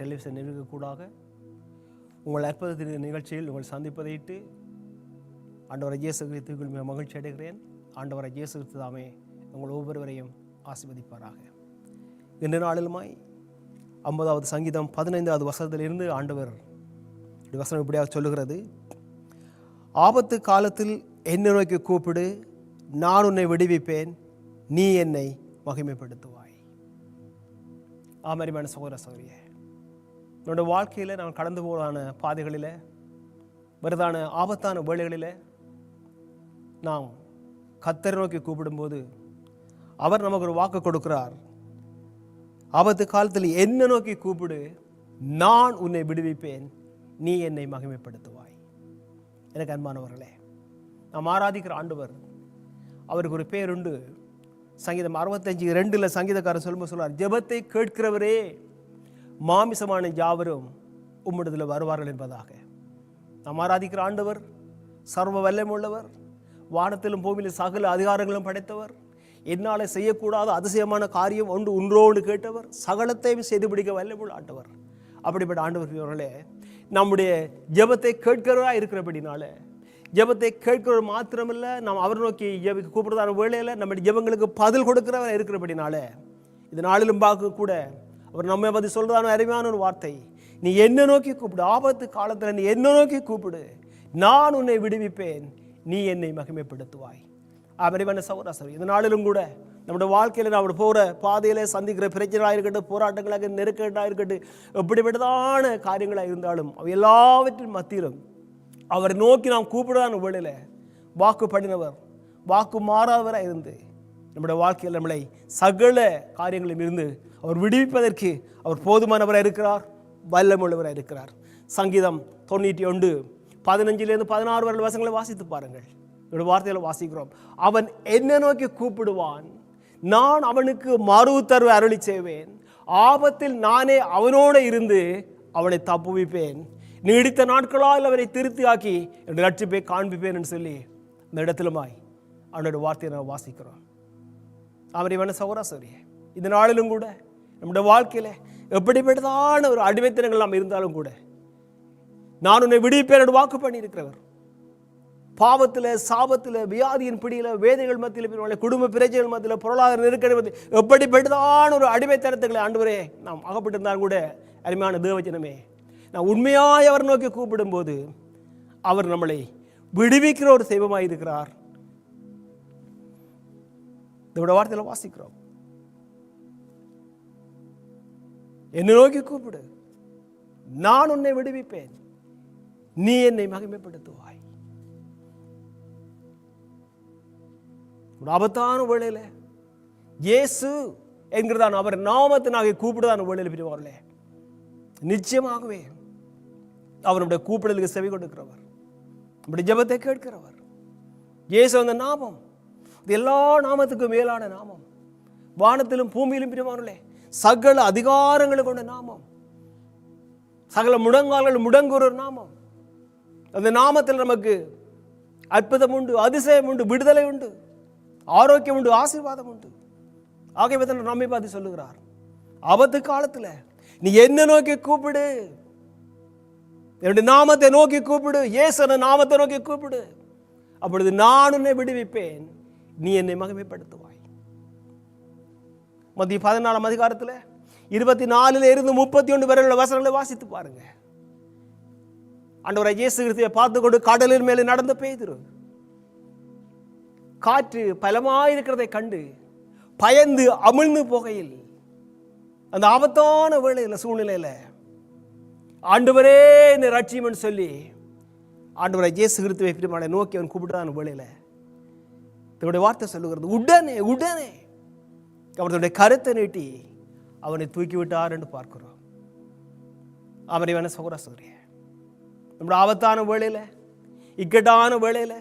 Television நிகழ்ச்சிக்கூடாக உங்கள் அற்புதத்தின் நிகழ்ச்சியில் உங்கள் சந்திப்பதையிட்டு ஆண்டவரை இயேசு கிறிஸ்துக்குள் மிக மகிழ்ச்சி அடைகிறேன். ஆண்டவரை இயேசு கிறிஸ்து தாமே உங்கள் ஒவ்வொருவரையும் ஆசிர்வதிப்பாராக. இன்று நாளிலுமாய் ஐம்பதாவது சங்கீதம் பதினைந்தாவது வசனத்திலிருந்து ஆண்டவர் இப்படி வசனம் இப்படியாக சொல்லுகிறது. ஆபத்து காலத்தில் என்னை நோக்கி கூப்பிடு நான் உன்னை விடுவிப்பேன் நீ என்னை மகிமைப்படுத்துவாய். ஆமரிமான சகோதர சகோதரியே. நம்முடைய வாழ்க்கையில் நாம் கடந்து போகான பாதைகளில் வருதான ஆபத்தான வேலைகளில் நாம் கத்தரை நோக்கி கூப்பிடும்போது அவர் நமக்கு ஒரு வாக்கு கொடுக்கிறார். ஆபத்து காலத்தில் என்ன நோக்கி கூப்பிடு நான் உன்னை விடுவிப்பேன் நீ என்னை மகிமைப்படுத்துவாய். எனக்கு அன்பானவர்களே நாம் ஆராதிக்கிற ஆண்டவர் அவருக்கு ஒரு பேருண்டு. சங்கீதம் அறுபத்தஞ்சு ரெண்டில் சங்கீதக்காரர் சொல்லும்போது சொல்றார் ஜெபத்தை கேட்கிறவரே மாமிசமான யாவரும் உம்மிடத்தில் வருவார்கள் என்பதாக. நாம் ஆராதிக்கிற ஆண்டவர் சர்வ வல்லமுள்ளவர் வானத்திலும் பூமியிலும் சகல அதிகாரங்களும் படைத்தவர் என்னால் செய்யக்கூடாத அதிசயமான காரியம் ஒன்று ஒன்றோடு கேட்டவர் சகலத்தையும் செய்து பிடிக்க வல்லமுள் ஆண்டவர். அப்படிப்பட்ட ஆண்டவர்களே நம்முடைய ஜெபத்தை கேட்கிறவராக இருக்கிறபடினால ஜெபத்தை கேட்கிறவர் மாத்திரமில்ல நாம் அவர் நோக்கி ஜெபிக்க கூப்பிடுறதான வேளையில் நம்முடைய ஜெபங்களுக்கு பதில் கொடுக்கிறவராக இருக்கிறபடினால இது நாளிலும் பார்க்க கூட அவர் நம்மை பற்றி சொல்கிறதான அருமையான ஒரு வார்த்தை. நீ என்ன நோக்கி கூப்பிடு. ஆபத்து காலத்தில் நீ என்ன நோக்கி கூப்பிடு. நான் உன்னை விடுவிப்பேன். நீ என்னை மகிமைப்படுத்துவாய். அவரிவான சௌராசரி இதனாலும் கூட நம்முடைய வாழ்க்கையில் நம்ம போகிற பாதையில் சந்திக்கிற பிரச்சனையாக இருக்கட்டும் போராட்டங்களாக நெருக்கட்டாக இருக்கட்டும் எப்படிப்பட்டதான காரியங்களாக இருந்தாலும் அவை எல்லாவற்றின் மத்தியிலும் அவரை நோக்கி நாம் கூப்பிடான வேளையில் வாக்கு பண்ணினவர் வாக்கு மாறாதவராக இருந்து நம்முடைய வாழ்க்கையில் நம்மளை சகல காரியங்களிலும் இருந்து அவர் விடுவிப்பதற்கு அவர் போதுமானவராக இருக்கிறார் வல்லமுள்ளவராக இருக்கிறார். சங்கீதம் தொண்ணூற்றி ஒன்று பதினஞ்சிலேருந்து பதினாறு வருட வசங்களை வாசித்து பாருங்கள். என்னோட வார்த்தையில் வாசிக்கிறோம். அவன் என்ன நோக்கி கூப்பிடுவான். நான் அவனுக்கு மறு உத்தரவு அருளி செய்வேன். ஆபத்தில் நானே அவனோடு இருந்து அவனை தப்புவிப்பேன். நீடித்த நாட்களால் அவரை திருப்தியாக்கி என்னுடைய லட்சிப்பை காண்பிப்பேன் என்று சொல்லி இந்த இடத்திலுமாய் அவனுடைய வார்த்தையை நான் வாசிக்கிறோம். அவரை வேண இந்த நாளிலும் கூட நம்முடைய வாழ்க்கையில் எப்படிப்பட்டதான ஒரு அடிமைத்தனங்கள் நாம் இருந்தாலும் கூட நான் உன்னை விடுவிப்பேன் வாக்கு பண்ணியிருக்கிறவர். பாவத்தில் சாபத்தில் வியாதியின் பிடியில் வேதைகள் மத்தியில் குடும்ப பிரச்சனைகள் மத்தியில் பொருளாதார நெருக்கடி மத்தியில் எப்படிப்பட்டதான ஒரு அடிமைத்தனத்துகளை ஆண்டவரே நாம் அகப்பட்டிருந்தாலும் கூட அருமையான தேவஜனமே நான் உண்மையாய் அவர் நோக்கி கூப்பிடும்போது அவர் நம்மளை விடுவிக்கிற ஒரு தெய்வமாக இருக்கிறார் இதோட வார்த்தையில் வாசிக்கிறோம். என்னை நோக்கி கூப்பிடு. நான் உன்னை விடுவிப்பேன். நீ என்னை மகிமைப்படுத்துவாய். ஒரு ஆபத்தான வேளையில் இயேசு என்கிறதான் அவர் நாமத்தினாக கூப்பிடுதான வேளையில் பிரிவார்களே. நிச்சயமாகவே அவருடைய கூப்பிடலுக்கு செவி கொடுக்கிறவர். நம்முடைய ஜெபத்தை கேட்கிறவர். இயேசு அந்த நாமம் இது எல்லா நாமத்துக்கும் மேலான நாமம். வானத்திலும் பூமியிலும் பிரிவார்களே சகல அதிகாரங்களை கொண்ட நாமம். சகல முடங்கால்கள் முடங்குற நாமம். அந்த நாமத்தில் நமக்கு அற்புதம் உண்டு அதிசயம் உண்டு விடுதலை உண்டு ஆரோக்கியம் உண்டு ஆசீர்வாதம் உண்டு. ஆகியவை நம்மை பார்த்து சொல்லுகிறார் ஆபத்து காலத்தில் நீ என்ன நோக்கி கூப்பிடு. என்னுடைய நாமத்தை நோக்கி கூப்பிடு ஏசன நாமத்தை நோக்கி கூப்பிடு. அப்பொழுது நான் உன்னை விடுவிப்பேன். நீ என்னை மகிமைப்படுத்துவாய். மத்திய பதினாலாம் அதிகாரத்தில் இருபத்தி நாலுல இருந்து முப்பத்தி ஒன்று வரை உள்ள வசனங்களை வாசித்து பாருங்க. ஆண்டவரை இயேசு கிறிஸ்துவை பார்த்து கொண்டு கடலின் மேலே நடந்து பெய்திரு காற்று பலமாயிருக்கிறதை கண்டு பயந்து அமிழ்ந்து போகையில் அந்த ஆபத்தான வேளையில் சூழ்நிலையில் ஆண்டவரே இந்த ரட்சியம்னு சொல்லி ஆண்டவரை இயேசு கிறிஸ்துவை பிரிமானை நோக்கி அவன் கூப்பிட்டான் வேளையில். தன்னுடைய வார்த்தை சொல்லுகிறது. உடனே உடனே அவர்களுடைய கருத்தை நீட்டி அவனை தூக்கி விட்டார் என்று பார்க்கிறோம். அவரை அவரைவான சகோர சகோரிய நம்முடைய ஆபத்தான வேளையில் இக்கட்டான வேளையில்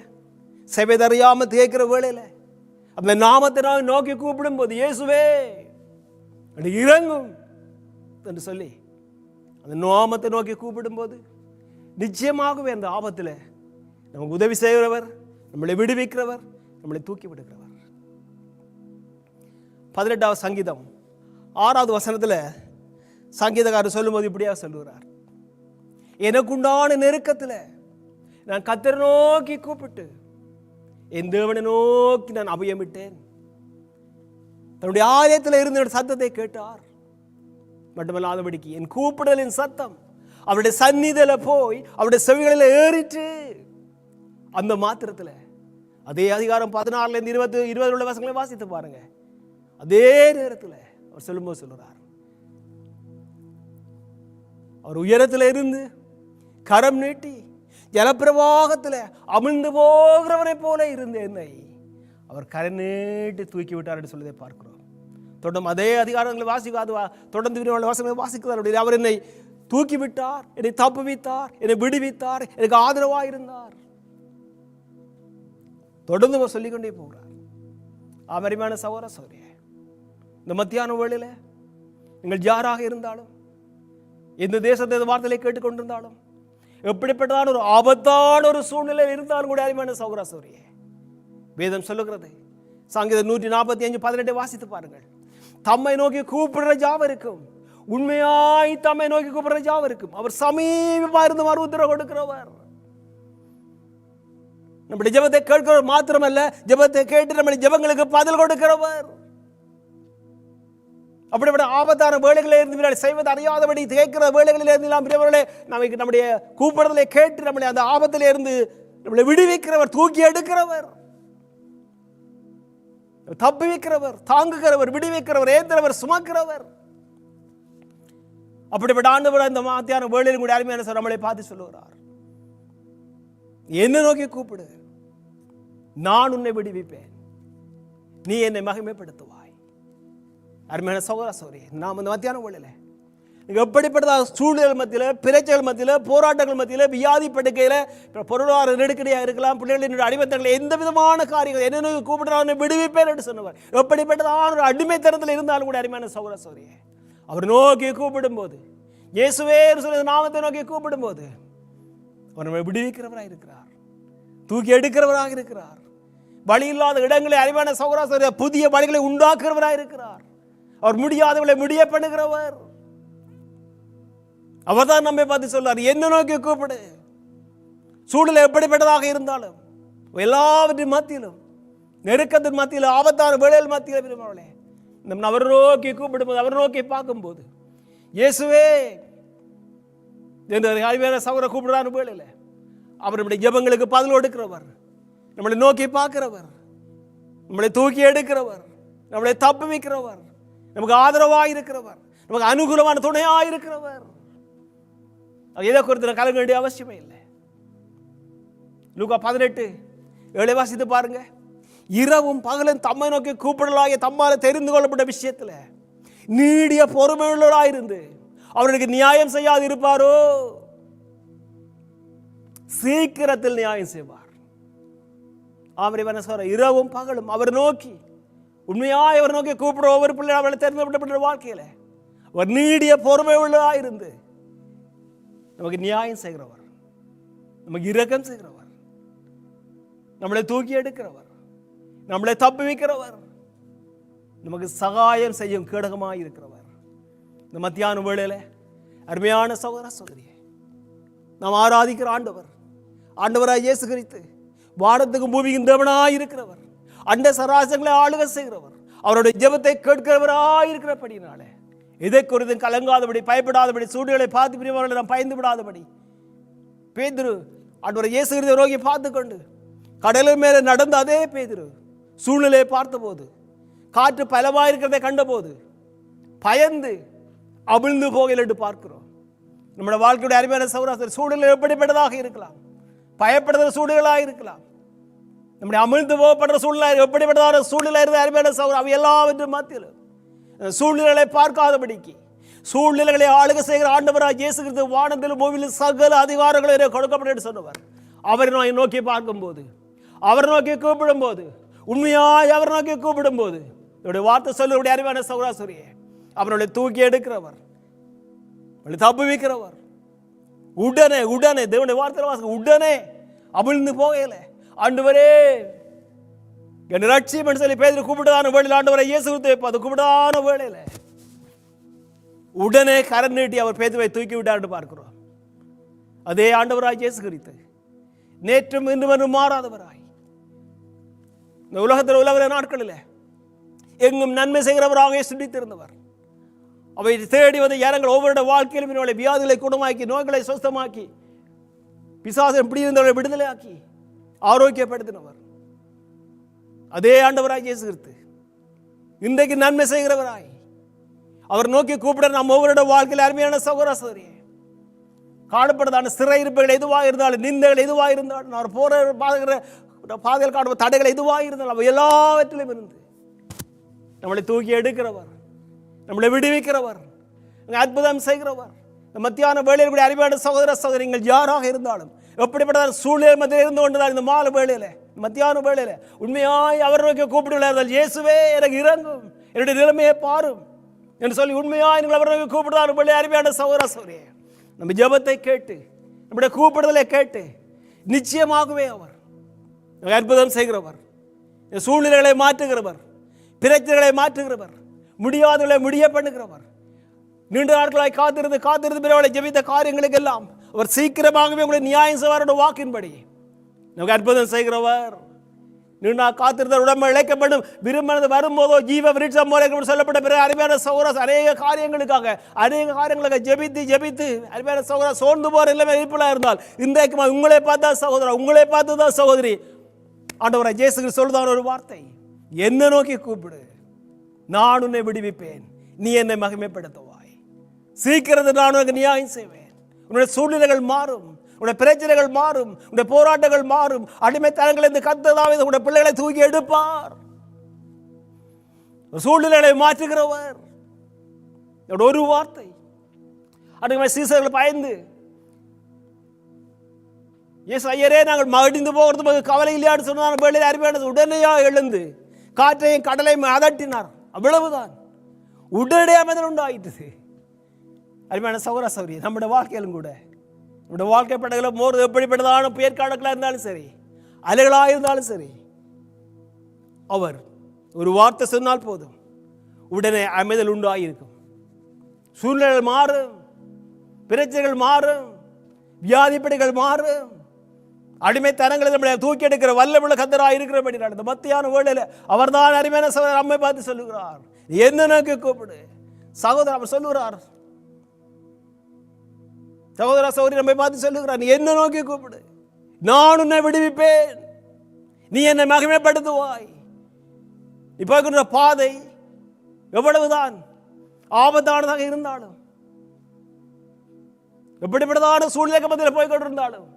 செவைதறியாமல் தேய்க்கிற வேளையில் அந்த நாமத்தை நான் நோக்கி கூப்பிடும்போது இயேசுவே அப்படி இறங்கும் என்று சொல்லி அந்த நாமத்தை நோக்கி கூப்பிடும்போது நிச்சயமாகவே அந்த ஆபத்தில் நமக்கு உதவி செய்கிறவர் நம்மளை விடுவிக்கிறவர் நம்மளை தூக்கி விடுகிறவர். பதினெட்டாவது சங்கீதம் ஆறாவது வசனத்தில் சங்கீதக்காரர் சொல்லும்போது இப்படியாக சொல்லுகிறார். எனக்குண்டான நெருக்கத்தில் நான் கத்தரை நோக்கி கூப்பிட்டு என் தேவனை நோக்கி நான் அபயமிட்டேன். தன்னுடைய ஆலயத்தில் இருந்த சத்தத்தை கேட்டார். மட்டுமல்லாதபடிக்கு என் கூப்பிடலின் சத்தம் அவருடைய சந்நிதியில போய் அவருடைய செவிகளில் ஏறிட்டு அந்த மாத்திரத்தில் அதே அதிகாரம் பதினாறுல இருந்து இருபது இருபது உள்ள வசங்களை வாசித்து பாருங்க. அதே நேரத்தில் அவர் சொல்லும்போது சொல்லுறார் அவர் உயரத்தில் இருந்து கரம் நீட்டி ஜலப்பிரவாகத்தில் அமிழ்ந்து போகிறவனை போல இருந்த என்னை அவர் கரை நீட்டி தூக்கி விட்டார் என்று சொல்லதை பார்க்கிறோம். தொடர்ந்து அதே அதிகாரங்களை வாசிக்காது தொடர்ந்து விரிவான வாசகங்களை வாசிக்கிறார் அவர் என்னை தூக்கி விட்டார் என்னை தப்புவித்தார் என்னை விடுவித்தார் எனக்கு ஆதரவாக இருந்தார் தொடர்ந்து அவர் சொல்லிக்கொண்டே போகிறார். அமரிமான சகோதர சௌரிய இந்த மத்தியான வேளையில் நீங்கள் யாராக இருந்தாலும் எந்த தேசத்தை இந்த வார்த்தையை கேட்டுக்கொண்டிருந்தாலும் எப்படிப்பட்டதான ஒரு ஆபத்தான ஒரு சூழ்நிலையில் இருந்தாலும் கூட அருமையான சௌரா சௌரியே வேதம் சொல்லுகிறது சங்கீதம் நூற்றி நாற்பத்தி அஞ்சு பதினெட்டை வாசித்து பாருங்கள். தம்மை நோக்கி கூப்பிடுற ஜாவருக்கும் உண்மையாய் தம்மை நோக்கி கூப்பிடுற ஜாவருக்கும் அவர் சமீபமாக இருந்து மறு உத்தரவு கொடுக்கிறவர். நம்முடைய ஜெபத்தை கேட்கிறவர் மாத்திரமல்ல ஜெபத்தை கேட்டு நம்முடைய ஜெபங்களுக்கு பதில் கொடுக்கிறவர். அப்படிப்பட்ட ஆபத்தான வேலைகளில் இருந்து செய்வது அறியாதபடி கேட்கிற வேலைகளில் இருந்து நாம் இவர்களே நமக்கு நம்முடைய கூப்பிடுதலை கேட்டு நம்முடைய அந்த ஆபத்திலே இருந்து நம்மளை விடுவிக்கிறவர் தூக்கி எடுக்கிறவர். தப்பி வைக்கிறவர் தாங்குகிறவர் விடுவிக்கிறவர் ஏந்திரவர் சுமக்கிறவர். அப்படிப்பட்ட ஆண்டவர் அந்த மாத்தியான வேலையில் கூட அருமையான நம்மளை பார்த்து சொல்லுகிறார். என்னை நோக்கி கூப்பிடு. நான் உன்னை விடுவிப்பேன். நீ என்னை மகிமைப்படுத்துவாய். அருமையான சகோதர சௌரி நாம் இந்த மத்தியான வேளையில் நீங்கள் எப்படிப்பட்டதாக சூழ்நிலை மத்தியில் பிரச்சனைகள் மத்தியில் போராட்டங்கள் மத்தியில் வியாதி படுக்கையில் பொருளாதார நெருக்கடியாக இருக்கலாம் பிள்ளைகளின் அடிமைத்தங்களை எந்த விதமான காரியங்கள் என்ன கூப்பிடுறாங்க விடுவிப்பேன் என்று சொன்னவர். எப்படிப்பட்டதான ஒரு அடிமைத்தனத்தில் இருந்தாலும் கூட அருமையான சகோதர சௌரியே அவர் நோக்கி கூப்பிடும்போது இயேசுவே என்று சொல்லி நாமத்தை நோக்கி கூப்பிடும்போது அவர் நம்மை விடுவிக்கிறவராக இருக்கிறார்? தூக்கி எடுக்கிறவராக இருக்கிறார். வழி இல்லாத இடங்களை அறிவான சௌராசரிய புதிய வழிகளை உண்டாக்குறவராக இருக்கிறார். அவர் முடியாதவர்களை முடிய பண்ணுகிறவர். அவர் தான் நம்மை பார்த்து சொல்றார் என்ன நோக்கி கூப்பிடு. சூழல் எப்படிப்பட்டதாக இருந்தாலும் எல்லாவற்றின் மத்தியிலும் நெருக்கத்தின் மத்தியில் ஆபத்தான வேலையில் மத்தியில் விரும்பவர்களே நம்ம அவர் நோக்கி கூப்பிடும்போது அவர் நோக்கி பார்க்கும்போது இயேசுவே என்று அறிவியல சவரை கூப்பிடுறாரு வேலையில் அவர் நம்முடைய ஜபங்களுக்கு பதில் எடுக்கிறவர் நம்மளை நோக்கி பார்க்கிறவர். நம்மளை தூக்கி எடுக்கிறவர். நம்மளை தப்பு வைக்கிறவர் நமக்கு ஆதரவாக இருக்கிறவர். நமக்கு அனுகூலமான துணையாக இருக்கிறவர். அது எதை குறித்து நான் கலங்க வேண்டிய அவசியமே இல்லை. லூகா பதினெட்டு ஏழை வாசித்து பாருங்க. இரவும் பகலும் தம்மை நோக்கி கூப்பிடலாகிய தம்மால் தெரிந்து கொள்ளப்பட்ட விஷயத்துல நீடிய பொறுமையுள்ளவராயிருந்து அவர்களுக்கு நியாயம் செய்யாது இருப்பாரோ? சீக்கிரத்தில் நியாயம் செய்வார். ஆமரை சொல்ற இரவும் பகலும் அவர் நோக்கி உண்மையாக அவர் நோக்கி கூப்பிடுற ஒவ்வொரு பிள்ளை அவளை தெரிந்து வாழ்க்கையில ஒரு நீடிய பொறுமை உள்ளதாயிருந்து நமக்கு நியாயம் செய்கிறவர் நமக்கு இரக்கம் செய்கிறவர் நம்மளை தூக்கி எடுக்கிறவர் நம்மளை தப்பு வைக்கிறவர் நமக்கு சகாயம் செய்யும் கேடகமாக இருக்கிறவர். இந்த மத்தியான வேளையில் அருமையான சகோதர சகோதரியே நாம் ஆராதிக்கிற ஆண்டவர் ஆண்டவராக இயேசு கிறித்து வானத்துக்கும் பூமிக்கும் தேவனாக இருக்கிறவர் அண்ட சராசங்களை ஆளுக செய்கிறவர் அவருடைய ஜெபத்தை கேட்கிறவராக இருக்கிறபடினாலே இதை குறித்து கலங்காதபடி பயப்படாதபடி சூடுகளை பார்த்து பிரிவர்கள் நாம் பயந்து விடாதபடி பேதுரு ஆண்டவர் இயேசு கிறிஸ்து ரோகி பார்த்து கொண்டு கடலின் மேலே நடந்த அதே பேதிரு சூழ்நிலையை பார்த்தபோது காற்று பலமாக இருக்கிறதை கண்டபோது பயந்து அமிழ்ந்து போகல என்று பார்க்கிறோம். நம்முடைய வாழ்க்கையுடைய அருமையான சௌராசர் சூழல் எப்படிப்பட்டதாக இருக்கலாம்? பயப்படுகிற சூழலாக இருக்கலாம். நம்முடைய அமிழ்ந்து போகப்படுற சூழ்நிலை எப்படிப்பட்டதான சூழ்நிலை இருந்த அருமையான சௌரம் அவை எல்லாவற்றும் மத்தியிலும் சூழ்நிலைகளை பார்க்காதபடிக்கு சூழ்நிலைகளை ஆளுக செய்கிற ஆண்டவராக இயேசு கிறிஸ்து வானத்திலும் சகல சகல அதிகாரங்களும் கொடுக்கப்பட்டு சொன்னவர். அவரை நான் நோக்கி பார்க்கும்போது அவரை நோக்கி கூப்பிடும்போது உண்மையாய் அவரை நோக்கி கூப்பிடும்போது என்னுடைய வார்த்தை சொல்லுடைய அறிவான சௌராசுரியே அவர்களை தூக்கி எடுக்கிறவர். தப்பு தப்புவிக்கிறவர். உடனே உடனே தேவனுடைய வார்த்தை வாசிக்க உடனே அமிழ்ந்து போகல ஆண்டவரே என் ரட்சியம் சொல்லி பேதர் கூப்பிடான வேளையில் ஆண்டவரை இயேசு கிறிஸ்து வைப்போம் அது கூப்பிடான வேளையில் உடனே கரண் நீட்டி அவர் பேதுவை தூக்கி விட்டார்னு பார்க்கிறோம். அதே ஆண்டவராய் இயேசு குறித்து நேற்றும் இன்று வந்து மாறாதவராய். இந்த உலகத்தில் உலகிற நாட்களில் எங்கும் நன்மை செய்கிறவராக சிந்தித்திருந்தவர். அவை தேடி வந்து ஏறங்கள் ஒவ்வொரு வாழ்க்கையிலும் இவர்களை வியாதிகளை குணமாக்கி நோய்களை சுத்தமாக்கி பிசாசம் இப்படி விடுதலை விடுதலையாக்கி ஆரோக்கியப்படுத்தினவர். அதே ஆண்டவராய் இயேசு கிறிஸ்து. இன்றைக்கு நன்மை செய்கிறவராய். அவர் நோக்கி கூப்பிட நம்ம ஒவ்வொருட வாழ்க்கையில் அருமையான சகோதர காணப்படுதான சிறை இருப்புகள் எதுவாக இருந்தாலும் நிந்தைகள் எதுவாக இருந்தாலும் அவர் போற பாதுகிற பாதையில் காணும் தடைகள் எதுவாக இருந்தாலும் அவை எல்லாவற்றிலும் இருந்து நம்மளை தூக்கி எடுக்கிறவர். நம்மளை விடுவிக்கிறவர். அற்புதம் செய்கிறவர். இந்த மத்தியான வேளையில் கூட அறிவான சகோதர சகோதரிகள் யாராக இருந்தாலும் எப்படிப்பட்ட சூழ்நிலை மத்தியில் இருந்து கொண்டுதான் இந்த மாலை வேளையில் மத்தியான வேளையில் உண்மையாய் அவர் நோக்கி கூப்பிடுகிறார்கள் இயேசுவே எனக்கு இறங்கும் என்னுடைய நிலைமையை பாரும் என்று சொல்லி உண்மையாய் நீங்கள் அவர் நோக்கி கூப்பிடுறார் வேலை அறிவான சகோதர சகோதரியே. நம்ம ஜெபத்தை கேட்டு நம்முடைய கூப்பிடுதலை கேட்டு நிச்சயமாகவே அவர் அற்புதம் செய்கிறவர். சூழ்நிலைகளை மாற்றுகிறவர் பிரச்சனைகளை மாற்றுகிறவர். முடியாதவளை முடிய பண்ணுகிறவர். நீண்ட நாட்களாய் காத்திருந்து காத்திருந்து பிறவளை ஜெபித்த காரியங்களுக்கு எல்லாம் அவர் சீக்கிரமாகவே உங்களை நியாயம் செய்வாரோட வாக்கின்படி. நமக்கு அற்புதம் செய்கிறவர். நீண்டா காத்திருந்த உடம்பு இழைக்கப்படும் விரும்பினது வரும்போதோ ஜீவ விருட்சம் போல சொல்லப்பட்ட பிறகு அருமையான சௌரஸ் அநேக காரியங்களுக்காக அநேக காரியங்களுக்காக ஜெபித்து ஜெபித்து அருமையான சௌரா சோர்ந்து போற எல்லாமே இருப்பலாக இருந்தால் இன்றைக்கு உங்களை பார்த்தா சகோதரா உங்களை பார்த்து தான் சகோதரி ஆண்டவரை ஜேசுக்கு சொல்லுதான் ஒரு வார்த்தை. என்ன நோக்கி கூப்பிடு. நான் உன்னை விடுவிப்பேன். நீ என்னை மகிமைப்படுத்துவாய். சீக்கிரத்தில் நான் உனக்கு நியாயம் செய்வேன். உன்னுடைய சூழ்நிலைகள் மாறும். உன்னுடைய பிரச்சனைகள் மாறும். உன்னுடைய போராட்டங்கள் மாறும். அடிமைத்தனங்கள் இந்த கத்ததாவே உன்னுடைய பிள்ளைகளை தூக்கி எடுப்பார். சூழ்நிலைகளை மாற்றுகிறவர். என்னோட ஒரு வார்த்தை. அதுக்கு சீசர்கள் பயந்து எஸ் ஐயரே நாங்கள் மகிழ்ந்து போகிறது கவலை இல்லையான்னு சொன்னார் வேலையில் அருமையானது உடனேயா எழுந்து காற்றையும் கடலையும் அதட்டினார். அவ்வளவுதான். உடனடியாக அமைதல் உண்டாயிட்டது அருமையான சௌர சௌரி நம்முடைய வாழ்க்கையிலும் கூட நம்முடைய வாழ்க்கை படகுல மோர் எப்படிப்பட்டதான புயற்காலங்களாக இருந்தாலும் சரி அலைகளாக இருந்தாலும் சரி அவர் ஒரு வார்த்தை சொன்னால் போதும் உடனே அமைதல் உண்டாயிருக்கும். சூழ்நிலை மாறும் பிரச்சனைகள் மாறும் வியாதிப்படைகள் மாறும் அடிமைத்தனங்களை நம்மளை தூக்கி எடுக்கிற வல்லமுள்ள கத்தராக இருக்கிறபடி இந்த மத்தியான வேளையில் அவர்தான் அருமையான சகோதரர் அம்மை பார்த்து சொல்லுகிறார். என்ன நோக்கி கூப்பிடு? சகோதரர் அவர் சொல்லுகிறார். சகோதர சகோதரி நம்மை பார்த்து சொல்லுகிறார் நீ என்ன நோக்கி கூப்பிடு? நான் உன்னை விடுவிப்பேன். நீ என்னை மகிமைப்படுத்துவாய். இப்போ இருக்கின்ற பாதை எவ்வளவுதான் ஆபத்தானதாக இருந்தாலும் எப்படிப்பட்டதான சூழ்நிலை மத்தியில் போய் கொண்டிருந்தாலும்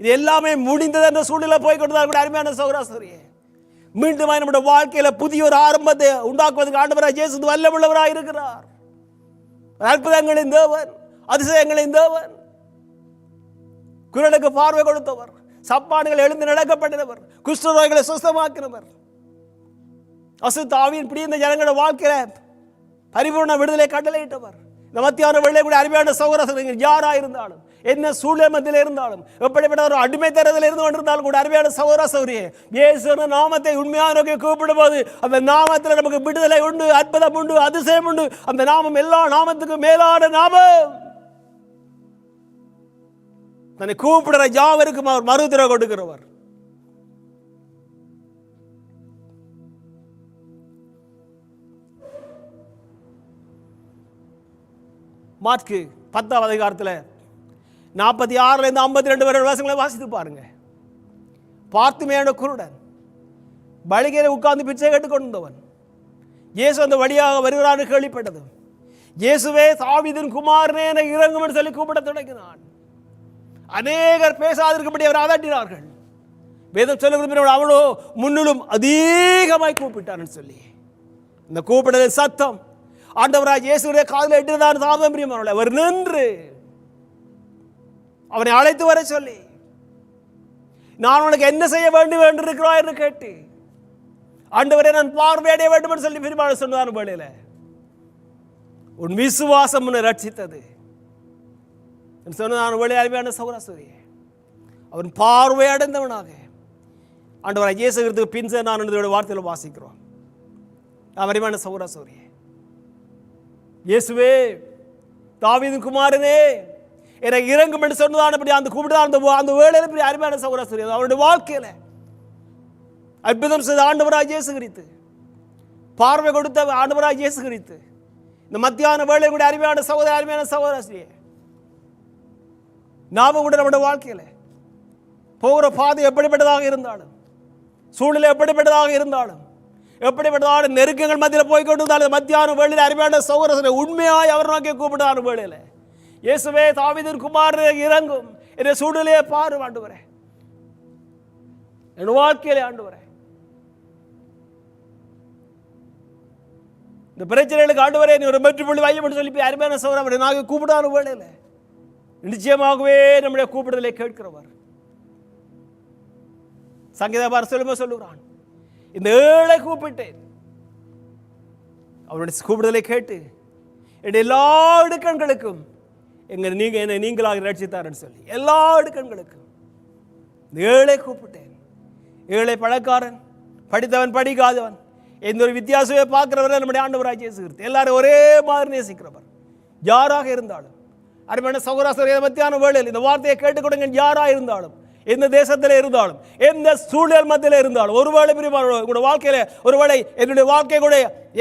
இது எல்லாமே முடிந்தது என்ற சூழ்நிலை போய் கொண்டிருந்தால் கூட அருமையான சௌராசரியே மீண்டும் நம்முடைய வாழ்க்கையில புதிய ஒரு ஆரம்பத்தை உண்டாக்குவதற்கு ஆண்டவராக இயேசு வல்லமுள்ளவராக இருக்கிறார். அற்புதங்களின் தேவன் அதிசயங்களின் தேவன். குரலுக்கு பார்வை கொடுத்தவர் சப்பாடுகள் எழுந்து நடக்கப்பட்டவர் குஷ்டரோகிகளை சுத்தமாக்கினவர் அசுத்தாவின் பிடி இந்த ஜனங்களோட வாழ்க்கையில பரிபூர்ண விடுதலை கட்டளையிட்டவர். இந்த மத்தியான வெள்ளை கூட அருமையான சகோதரர்கள் யாரா இருந்தாலும் என்ன சூழ்நிலை மத்தியில் இருந்தாலும் எப்படிப்பட்ட ஒரு அடிமை தரத்தில் இருந்து கொண்டிருந்தாலும் கூட அருமையான சகோதர சௌரியே இயேசுவின் நாமத்தை உண்மையான நோக்கி கூப்பிடும்போது அந்த நாமத்தில் நமக்கு விடுதலை உண்டு அற்புதம் உண்டு அதிசயம் உண்டு. அந்த நாமம் எல்லா நாமத்துக்கும் மேலான நாமம். தன்னை கூப்பிடுற யாவருக்கும் அவர் மறுதிர கொடுக்கிறவர். மார்க்கு பத்தாவது அதிகாரத்தில் நாற்பத்தி ஆறுலேருந்து ஐம்பத்தி ரெண்டு வரை வருஷங்களை வாசித்து பாருங்க. பார்த்துமையான குருடன் பலிகையில் உட்கார்ந்து பிச்சை கேட்டு கொண்டவன் இயேசு அந்த வழியாக வருகிறான்னு கேள்விப்பட்டது. இயேசுவே சாவிதின் குமாரனே என இறங்கும் என்று சொல்லி கூப்பிட தொடங்கினான். அநேகர் பேசாதிருக்கும்படி அவர் அதட்டினார்கள். வேதம் சொல்லுகிறது அவனோ முன்னிலும் அதிகமாய் கூப்பிட்டான்னு சொல்லி. இந்த கூப்பிடுதல் சத்தம். ஆண்டவராய் இயேசுடைய காதில் எட்டுதான் சாதம் பிரியமானவர்களே அவர் நின்று அவனை அழைத்து வர சொல்லி நான் உனக்கு என்ன செய்ய வேண்டும் என்று இருக்கிறாய்? என்று கேட்டு ஆண்டவரே நான் பார்வையடைய வேண்டும் என்று சொல்லி பெருமாள் சொன்னார் வேளையில. உன் விசுவாசம் உன்னை ரட்சித்தது என்று சொன்னதான வேலை அருமையான சௌராசுரியே அவன் பார்வை அடைந்தவனாக ஆண்டவராய் இயேசு கிறிஸ்துவுக்கு பின் நான் என்னுடைய வார்த்தையில் வாசிக்கிறோம். அருமையான சௌராசுரியே இயேசுவே தாவீதின் குமாரனே என்னை இறங்கும் என்று இப்படி அந்த கூப்பிட்டு அந்த அந்த இப்படி பெரிய அருமையான சகோதரர் அவருடைய வாழ்க்கையில அற்புதம் செய்த ஆண்டவராக இயேசு குறித்து பார்வை கொடுத்த ஆண்டவராக இயேசு கிறித்து இந்த மத்தியான வேலை கூட அருமையான சகோதர அருமையான சகோதராசிரியே நாம கூட நம்முடைய வாழ்க்கையில போகிற பாதை எப்படிப்பட்டதாக இருந்தாலும் சூழ்நிலை எப்படிப்பட்டதாக இருந்தாலும் எப்படிப்பட்டதாக நெருக்கங்கள் மத்தியில் போய் கொண்டு இருந்தாலும் மத்தியான வேலையில் அருமையான சகோதரசனை உண்மையாய் அவர் நோக்கி கூப்பிட்டான வேலையில் இயேசுவே தாவிதின் குமார் இறங்கும். என்ற சூழ்நிலையை பாரு ஆண்டு என் வாழ்க்கையிலே ஆண்டு இந்த பிரச்சனைகளுக்கு ஆண்டு வரேன் நீ ஒரு மெற்றுப்பள்ளி வையம் சொல்லி அருமையான சோழர் அவரை நாங்கள் கூப்பிடாத வேலையில் நிச்சயமாகவே நம்முடைய கூப்பிடுதலை கேட்கிறவர். சங்கீதபார் சொல்லுமோ சொல்லுகிறான் இந்த ஏழை கூப்பிட்டேன். அவருடைய கூப்பிடுதலை கேட்டு என்னுடைய எல்லா இடுக்கண்களுக்கும் எங்க நீங்க என்னை நீங்களாக ரட்சித்தார்னு சொல்லி எல்லா இடுக்கண்களுக்கும் ஏழை கூப்பிட்டேன். ஏழை பழக்காரன் படித்தவன் படிக்காதவன் எந்த ஒரு வித்தியாசமே பார்க்கிறவர் நம்முடைய ஆண்டவராக இயேசு எல்லாரும் ஒரே மாதிரி நேசிக்கிறவர். யாராக இருந்தாலும் அருமையான சகோராசர் மத்தியான வேளையில் இந்த வார்த்தையை கேட்டுக்கொடுங்க யாராக இருந்தாலும் எந்த தேசத்தில் இருந்தாலும் எந்த சூழல் மத்தியில் இருந்தாலும் ஒருவேளை பிரிவாளோ உங்களோட வாழ்க்கையில ஒருவேளை என்னுடைய வாழ்க்கை கூட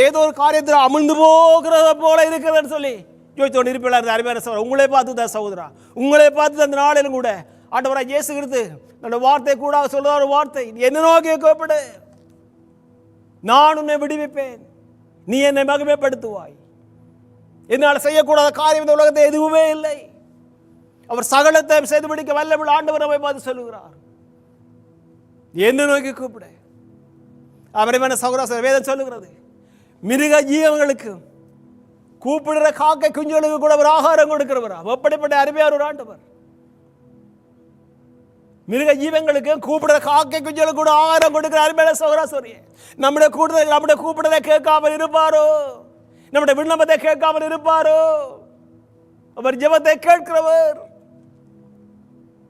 ஏதோ ஒரு காரியத்தில் அமிழ்ந்து போகிறத போல இருக்கிறதுன்னு சொல்லி யோசித்தோடு இருப்பில்லார் அருமையான சகோதரர். உங்களே பார்த்து தான் சகோதரா. உங்களே பார்த்து அந்த நாளிலும் கூட ஆண்டவராக இயேசு கிறிஸ்து அந்த வார்த்தை கூட சொல்லுற ஒரு வார்த்தை. நீ என்ன நோக்கி கூப்பிடு நான் உன்னை விடுவிப்பேன். நீ என்னை மகிமைப்படுத்துவாய். என்னால் செய்யக்கூடாத காரியம் இந்த உலகத்தை எதுவுமே இல்லை. அவர் சகலத்தை செய்து முடிக்க வல்லமிழ் ஆண்டவர் நம்மை பார்த்து சொல்லுகிறார். என்ன நோக்கி கூப்பிடு. அவரைமான சகோதர வேதம் சொல்லுகிறது. மிருக ஜீவங்களுக்கும் கூப்பிடுற காக்கை குஞ்சுகளுக்கு கூட ஒரு ஆகாரம் கொடுக்கிறவர். அப்படிப்பட்ட அருமையார் ஒரு ஆண்டவர். மிருக ஜீவங்களுக்கு கூப்பிடுற காக்கை குஞ்சுகளுக்கு கூட ஆகாரம் கொடுக்கிற அருமையான சகோராசோரியே நம்முடைய கூடுதல் நம்முடைய கூப்பிடுறதை கேட்காமல் இருப்பாரோ? நம்முடைய விண்ணப்பத்தை கேட்காமல் இருப்பாரோ? அவர் ஜெபத்தை கேட்கிறவர்.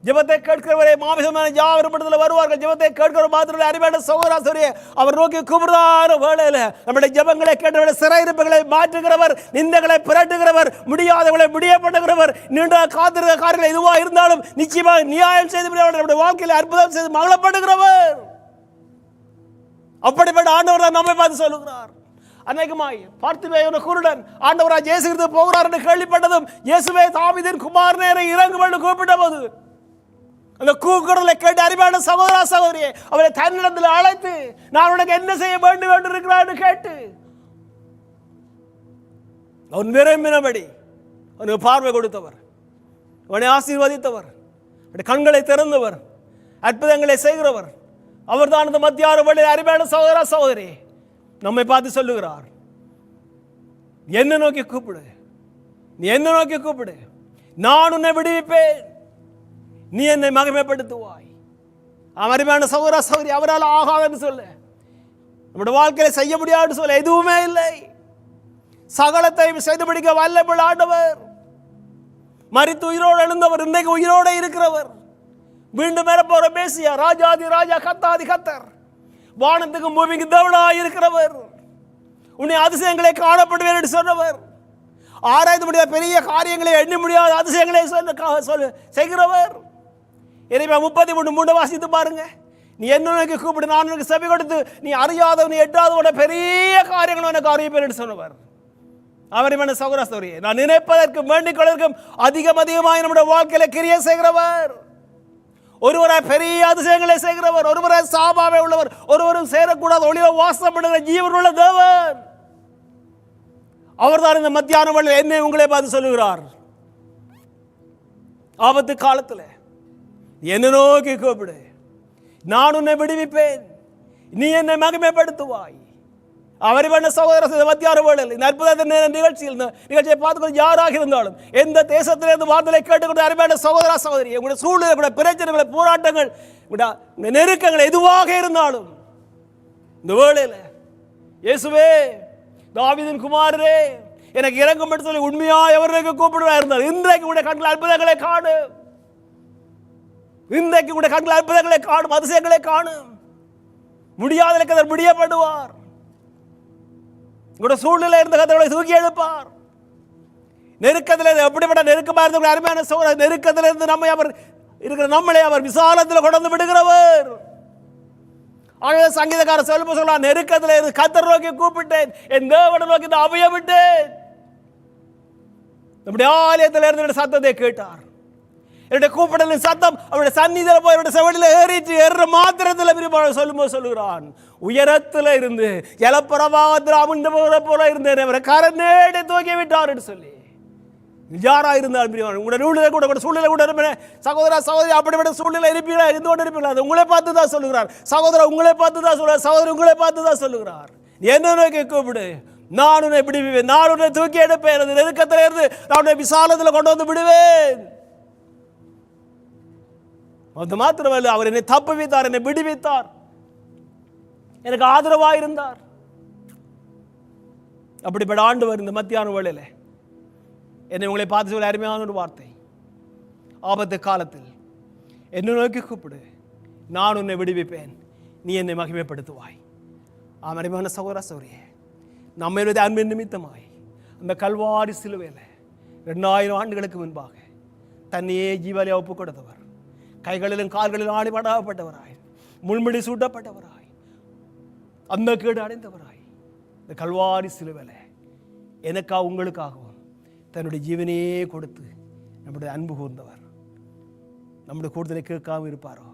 ஜெபத்தை கேட்கிறவரே மாமிசமான யாவரும் வருவார்கள். ஜெபத்தை கேட்கிற மாத்திரம் அறிவான சகோதராசரியே அவர் நோக்கி குபிரான வேளையில் நம்முடைய ஜெபங்களை கேட்டவருடைய சிறையிருப்புகளை மாற்றுகிறவர் நிந்தங்களை புரட்டுகிறவர் முடியாதவர்களை முடிய பண்ணுகிறவர் நீண்ட காத்திருக்க காரியங்கள் எதுவாக இருந்தாலும் நிச்சயமாக நியாயம் செய்து முடியாத நம்முடைய வாழ்க்கையில் அற்புதம் செய்து மகளப்படுகிறவர் அப்படிப்பட்ட ஆண்டவர் தான் நம்மை பார்த்து சொல்லுகிறார். அநேகமாய் பார்த்திபேயன குருடன் ஆண்டவராக இயேசு போகிறார் என்று கேள்விப்பட்டதும் இயேசுவே தாவிதின் குமார் நேரம் இறங்கும் கூப்பிட்ட போது அந்த கூக்குரலை கேட்டு அறிவான சகோதரா சகோதரியை அவரை தன்னிடத்தில் அழைத்து நான் உனக்கு என்ன செய்ய வேண்டும் என்று இருக்கிறான்னு கேட்டு. அவன் விரும்பினபடி அவனுக்கு பார்வை கொடுத்தவர். அவனை ஆசீர்வதித்தவர். கண்களை திறந்தவர். அற்புதங்களை செய்கிறவர். அவர் தான் இந்த ஆறு வழியில் அறிவான சகோதரா சகோதரி நம்மை பார்த்து சொல்லுகிறார். என்ன நோக்கி கூப்பிடு. நீ என்ன நோக்கி கூப்பிடு. நான் உன்னை விடுவிப்பேன். நீ என்னை மகிமைப்படுத்துவாய். அருமையான சகோதர சௌரி அவரால் ஆகாதுன்னு சொல்லு. நம்முடைய வாழ்க்கையில செய்ய முடியாதுன்னு சொல்ல. எதுவுமே இல்லை. சகலத்தையும் செய்து பிடிக்க வல்லபிள் ஆண்டவர். மறித்து உயிரோடு எழுந்தவர் இன்றைக்கு உயிரோடு இருக்கிறவர். மீண்டும் மேற்போற பேசிய ராஜாதி ராஜா கத்தாதி கத்தர். வானத்துக்கு பூமிக்கு தேவனாய் இருக்கிறவர். உன்னை அதிசயங்களை காணப்படுவேன் என்று சொன்னவர். ஆராய்ந்து முடியாத பெரிய காரியங்களை எண்ணி முடியாத அதிசயங்களை சொல்ல செய்கிறவர். எனவே முப்பத்தி மூணு மூணு வாசித்து பாருங்க. நீ என்ன கூப்பிடு நான் உனக்கு செவி கொடுத்து நீ அறியாதவன் நீ எட்டாதவன பெரிய காரியங்கள் உனக்கு அறிவிப்பேன் என்று சொன்னவர் அவரிமான சகோதர சௌரியே நான் நினைப்பதற்கு வேண்டிக் கொள்வதற்கும் அதிகம் அதிகமாக நம்முடைய வாழ்க்கையில கிரிய செய்கிறவர். ஒருவராய் பெரிய அதிசயங்களை செய்கிறவர் ஒருவராய் சாபாவே உள்ளவர் ஒருவரும் சேரக்கூடாத ஒளிய வாசம் பண்ணுகிற ஜீவன் உள்ள தேவன் அவர்தான் இந்த மத்தியான என்னை உங்களே பார்த்து சொல்லுகிறார். ஆபத்து காலத்தில் என்ன நோக்கி கூப்பிடு. நான் உன்னை விடுவிப்பேன். நீ என்னை மகிமைப்படுத்துவாய். அவர் பண்ண சகோதர மத்தியார வேளையில் இந்த அற்புத நிகழ்ச்சியில் நிகழ்ச்சியை பார்த்துக்கொண்டு யாராக இருந்தாலும் எந்த தேசத்திலிருந்து வார்த்தையை கேட்டுக்கொண்டு அருமையான சகோதர சகோதரி உங்களுடைய சூழ்நிலை கூட பிரச்சனைகளை போராட்டங்கள் உங்களுடைய நெருக்கங்கள் எதுவாக இருந்தாலும் இந்த வேளையில் இயேசுவே தாவிதின் குமாரரே எனக்கு இறங்கும் என்று உண்மையாக உண்மையாய் அவர்களுக்கு கூப்பிடுவா இருந்தார் இன்றைக்கு உடைய கண்கள் அற்புதங்களை காணும். இன்றைக்கு கூட கண்கள் அற்புதங்களை காணும் அதிசயங்களை காணும். முடியாத கதர் முடியப்படுவார். உங்களோட சூழ்நிலை இருந்த கதர்களை தூக்கி எழுப்பார். நெருக்கத்தில் எப்படிப்பட்ட நெருக்கமாக இருந்த அருமையான சோழ நெருக்கத்தில் இருந்து நம்மை அவர் இருக்கிற நம்மளை அவர் விசாலத்தில் கொண்டு விடுகிறவர். ஆகவே சங்கீதக்கார சொல்லும்போது சொல்லலாம் நெருக்கத்தில் இருந்து கத்தர் நோக்கி கூப்பிட்டேன் என் தேவனை நோக்கி இந்த அவைய விட்டேன் நம்முடைய ஆலயத்தில் இருந்து சத்தத்தை கேட்டார். என்னுடைய கூப்பிடலின் சத்தம் அவருடைய சந்நிதியில் போய் அவருடைய செவடியில் ஏறிட்டு ஏறுற மாத்திரத்தில் பிரிப்பாளர் சொல்லும்போது சொல்லுகிறான் உயரத்தில் இருந்து ஜலப்பிரவாகத்தில் அமிழ்ந்து போகிற போல இருந்தேன் அவரை கரநேடி தூக்கி விட்டார் என்று சொல்லி. யாராக இருந்தாலும் பிரிவான் உங்களோட நூலில் கூட கூட சூழ்நிலை கூட இருப்பேன். சகோதரா சகோதரி அப்படிப்பட்ட சூழ்நிலை இருப்பீங்களா இருந்து கொண்டு இருப்பீங்களா அது உங்களை பார்த்து தான் சொல்லுகிறார். சகோதரா உங்களை பார்த்து தான் சொல்லுவார் சகோதரி உங்களை பார்த்து தான் சொல்லுகிறார் என்ன நோக்கி கூப்பிடு? நான் உன்னை பிடிப்பேன் நான் உன்னை தூக்கி எடுப்பேன். எனது நெருக்கத்தில் இருந்து நான் உன்னை விசாலத்தில் கொண்டு வந்து விடுவேன். அது மாத்திரமல்ல அவர் என்னை தப்புவித்தார் என்னை விடுவித்தார். எனக்கு ஆதரவாக இருந்தார் அப்படிப்பட்ட ஆண்டு இந்த மத்தியான வேளையில் என்னை உங்களை பார்த்து சொல்ல அருமையான ஒரு வார்த்தை. ஆபத்து காலத்தில் என்னை நோக்கி கூப்பிடு. நான் உன்னை விடுவிப்பேன். நீ என்னை மகிமைப்படுத்துவாய். ஆம் அருமையான சகோதர சௌரியே நம்மளுடைய அன்பின் நிமித்தமாய் அந்த கல்வாரி சிலுவையில் ரெண்டாயிரம் ஆண்டுகளுக்கு முன்பாக தன்னையே ஜீவலியா ஒப்புக் கொடுத்தவர் கைகளிலும் கால்களிலும் ஆணிபடாப்பட்டவராய் முள்மிடி சூட்டப்பட்டவராய். அந்த கேடு அடைந்தவராய். இந்த கல்வாரி சிலுவலை எனக்கா உங்களுக்காகவும் தன்னுடைய ஜீவனையே கொடுத்து நம்முடைய அன்பு கூர்ந்தவர். நம்முடைய கூடுதலை கேட்காமல் இருப்பாரோ?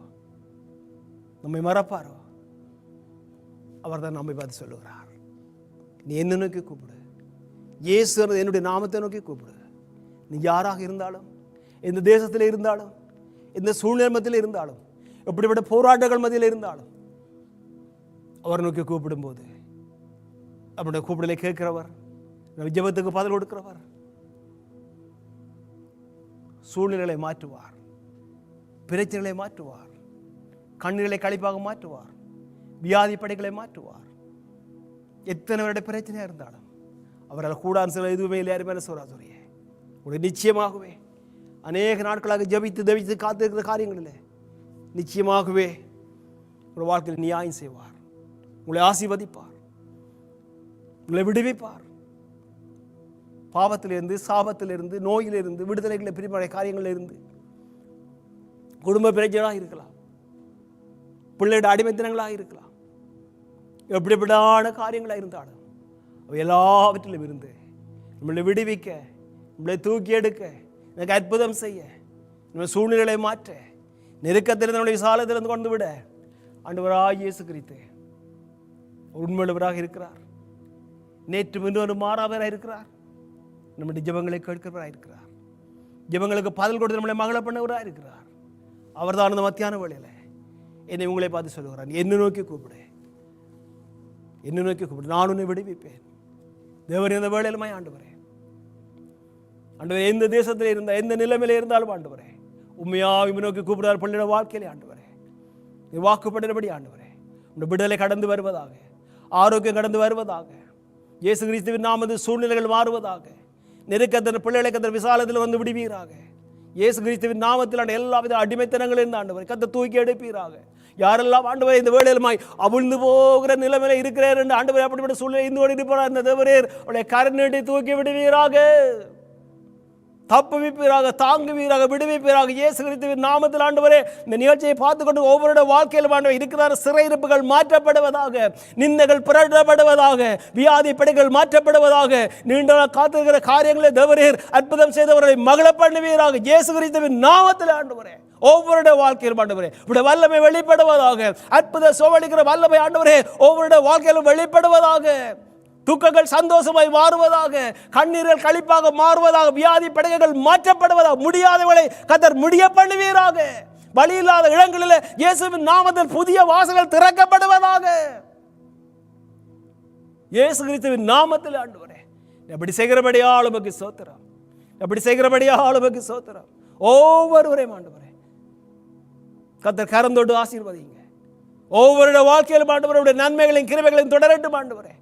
நம்மை மறப்பாரோ? அவர் தான் நம்மை பார்த்து சொல்லுகிறார். நீ என்ன நோக்கி கூப்பிடு. இயேசு என்னுடைய நாமத்தை நோக்கி கூப்பிடு. நீ யாராக இருந்தாலும் இந்த தேசத்தில் இருந்தாலும் இந்த சூழ்நிலை மத்தியில் இருந்தாலும் இப்படிப்பட்ட போராட்டங்கள் மத்தியில் இருந்தாலும் அவர் நோக்கி கூப்பிடும்போது அவருடைய கூப்பிடலை கேட்கிறவர் ஜபத்துக்கு பதில் கொடுக்கிறவர் சூழ்நிலைகளை மாற்றுவார் பிரச்சனைகளை மாற்றுவார் கண்ணீர்களை கழிப்பாக மாற்றுவார் வியாதி படைகளை மாற்றுவார். எத்தனை வருட பிரச்சனையாக இருந்தாலும் அவரால் கூடான் சில எதுவுமே இல்லை யாருமே சோராசுரியே. நிச்சயமாகவே அநேக நாட்களாக ஜபித்து தவித்து காத்திருக்கிற காரியங்களில். நிச்சயமாகவே உங்கள் வாழ்க்கையில் நியாயம் செய்வார். உங்களை ஆசீர்வதிப்பார். உங்களை விடுவிப்பார். பாவத்திலிருந்து சாபத்திலிருந்து நோயிலிருந்து விடுதலைகளை பிரிமறை காரியங்களிலிருந்து குடும்ப பிரச்சனைகளாக இருக்கலாம். பிள்ளையோட அடிமைத்தனங்களாக இருக்கலாம். எப்படிப்பட்டான காரியங்களாக இருந்தாலும் எல்லாவற்றிலும் இருந்து நம்மளை விடுவிக்க நம்மளை தூக்கி எடுக்க எனக்கு அற்புதம் செய்ய. நம்ம சூழ்நிலைகளை மாற்ற. நெருக்கத்திலிருந்து நம்முடைய சாலத்திலிருந்து கொண்டு விட. ஆண்டவராக இயேசு கிறித்து உண்மையுள்ளவராக இருக்கிறார். நேற்று இன்னொரு மாறாவராக இருக்கிறார். நம்முடைய ஜபங்களை கேட்கிறவராக இருக்கிறார். ஜெபங்களுக்கு பதில் கொடுத்து நம்மளை மகள பண்ணவராக இருக்கிறார். அவர் தான் அந்த மத்தியான வேளையில் என்னை உங்களை பார்த்து சொல்லுகிறார். என்ன நோக்கி கூப்பிடு. என்ன நோக்கி கூப்பிடு. நான் உன்னை விடுவிப்பேன். தேவன் இந்த வேளையிலுமே ஆண்டு வரேன் ஆண்டவரே எந்த தேசத்தில் இருந்தால் எந்த நிலைமையில இருந்தாலும் ஆண்டு வரேன் உண்மையாக நோக்கி கூப்பிடுவார் பள்ளியோட வாழ்க்கையிலே ஆண்டவரே. நீ வாக்குப்படுறபடி ஆண்டவரே உன் விடுதலை கடந்து வருவதாக ஆரோக்கியம் கடந்து வருவதாக இயேசு கிறிஸ்துவின் நாமது சூழ்நிலைகள் மாறுவதாக நெருக்கத்தின் பிள்ளைகளை கத்திர விசாலத்தில் வந்து விடுவீராக. இயேசு கிறிஸ்துவின் நாமத்தில் எல்லா வித அடிமைத்தனங்கள் இருந்து ஆண்டவர் கத்த தூக்கி எடுப்பீராக. யாரெல்லாம் ஆண்டவரை இந்த வேலையிலுமாய் அவிழ்ந்து போகிற நிலைமையில இருக்கிறேன் என்று ஆண்டவர் அப்படிப்பட்ட சூழ்நிலை இந்து கொண்டு இருப்பார் அந்த தேவரேர் அவளை கருநீட்டி தூக்கி விடுவீராக. தப்புவிப்பீராக தாங்குவீராக விடுவிப்பீராக. இயேசு கிறிஸ்துவின் நாமத்தில் ஆண்டவரே இந்த நிகழ்ச்சியை பார்த்துக்கொண்டு ஒவ்வொருடைய வாழ்க்கையில் ஆண்டவர் இருக்கிறார். சிறையிருப்புகள் மாற்றப்படுவதாக நிந்தைகள் புரட்டப்படுவதாக வியாதி படைகள் மாற்றப்படுவதாக நீண்ட நாள் காத்திருக்கிற காரியங்களை தவறீர் அற்புதம் செய்தவர்களை மகள பண்ணுவீராக இயேசு கிறிஸ்துவின் நாமத்தில் ஆண்டவரே ஒவ்வொருடைய வாழ்க்கையில் ஆண்டவரே உடைய வல்லமை வெளிப்படுவதாக அற்புத சோவளிக்கிற வல்லமை ஆண்டவரே ஒவ்வொருடைய வாழ்க்கையிலும் வெளிப்படுவதாக. துக்கங்கள் சந்தோஷமாய் மாறுவதாக கண்ணீர்கள் கழிப்பாக மாறுவதாக வியாதி படைகள் மாற்றப்படுவதாக முடியாதவர்களை கத்தர் முடிய பண்ணுவீராக. வழி இல்லாத இடங்களில் இயேசுவின் நாமத்தில் புதிய வாசல்கள் திறக்கப்படுவதாக. இயேசு கிறிஸ்துவின் நாமத்தில் ஆண்டவரே அப்படி செய்கிறபடியால் உமக்கு சோத்திரம். அப்படி செய்கிறபடியால் உமக்கு சோத்திரம். ஒவ்வொருவரையும் ஆண்டவரே கத்தர் கரந்தோடு ஆசீர்வதிங்க ஒவ்வொருடைய வாழ்க்கையிலும் ஆண்டவருடைய நன்மைகளையும் கிருமைகளையும் தொடரட்டும் ஆண்டவரே.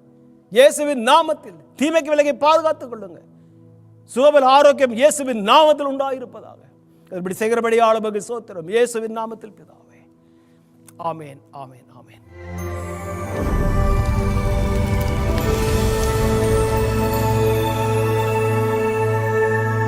இயேசுவின் நாமத்தில் தீமைக்கு விலகை பாதுகாத்துக் கொள்ளுங்க சுகபல் ஆரோக்கியம் இயேசுவின் நாமத்தில் உண்டாயிருப்பதாக. இப்படி செய்கிறபடி உமக்கு சோத்திரம் இயேசுவின் நாமத்தில் பிதாவே. ஆமேன் ஆமேன் ஆமேன்.